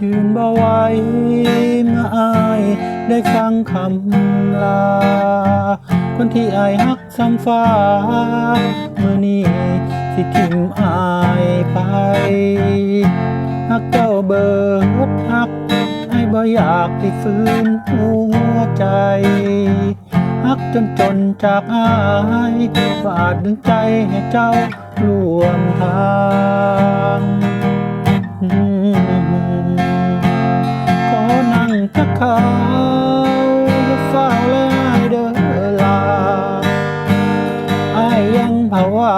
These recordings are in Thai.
ยืนบ่ไหวเมื่ออายได้ฟังคำลา คนที่อายฮักซ้ำฟ้า เมื่อนี้สิทิมอายไปฮักเจ้าเบิดฮักไอ้บ่อยากที่ฟื้นหัวใจฮักจนจนจากอายฝาดดึงใจให้เจ้าร่วมทาง นั่งทักเขาเฝ้าและเดินลาไอยังภาวะ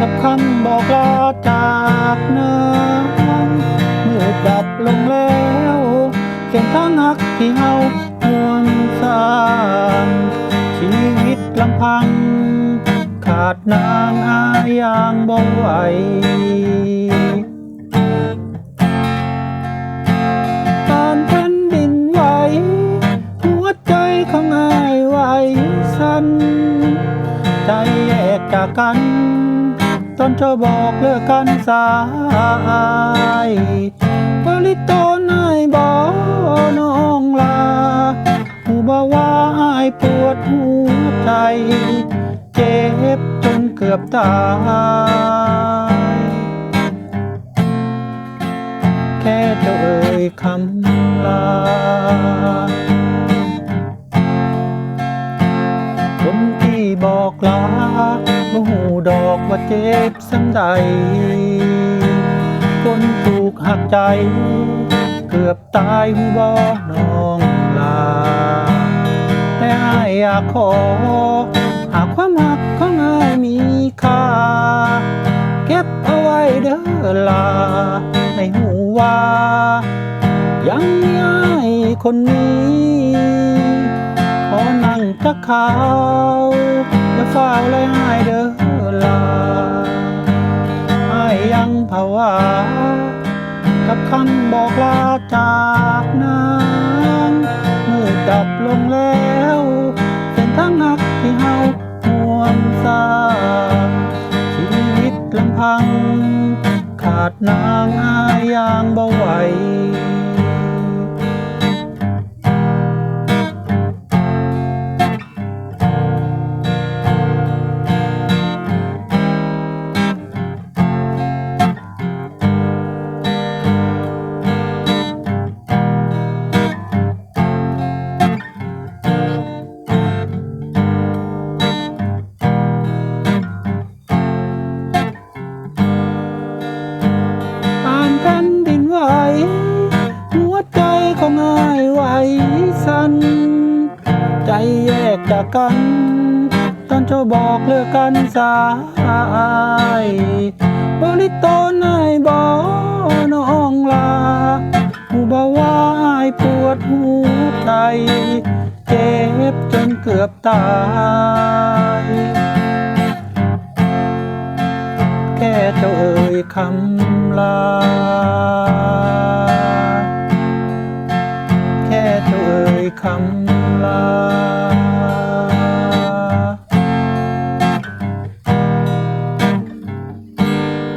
กับคำบอกลาจากนั้นมืดดับลงแล้วเส้นทางหักที่เฮาหวงสร้างชีวิตลำพัง ขาดนางอายอย่างบ่ไหว ใจแยกจากกัน ตอนเธอบอกเลิกกันสายบริโตนายบอกน้องลาหูบ่าว่าอายปวดหัวใจ เจ็บจนเกือบตายแค่เจ้าเอ่ยคำลา กลาบ่หูดอกว่าเจ็บสังใด คนถูกหักใจ เกือบตายหูบ่น้องลา แต่อายอยากขอ หากความหักของอายมีค่า เก็บเอาไว้เด้อลาให้หูว่า ยังมีอายคนนี้ นั่งจักขาวและเฝ้าและอายเด้อลาอายยังภาวะกับคำบอกลาจากนางมืดดับลงแล้วเส้นทางหักที่เฮาห่วงสาชีวิตลำพัง ขาดนางอายางบ่ไหว ใจแยกจากกัน ตอนเจ้าบอกเลิกกันสายบริโตนอายบอน้องลาหูบ่าวาอายปวดหัวใจ เจ็บจนเกือบตายแค่เจ้าเอ่ยคำลา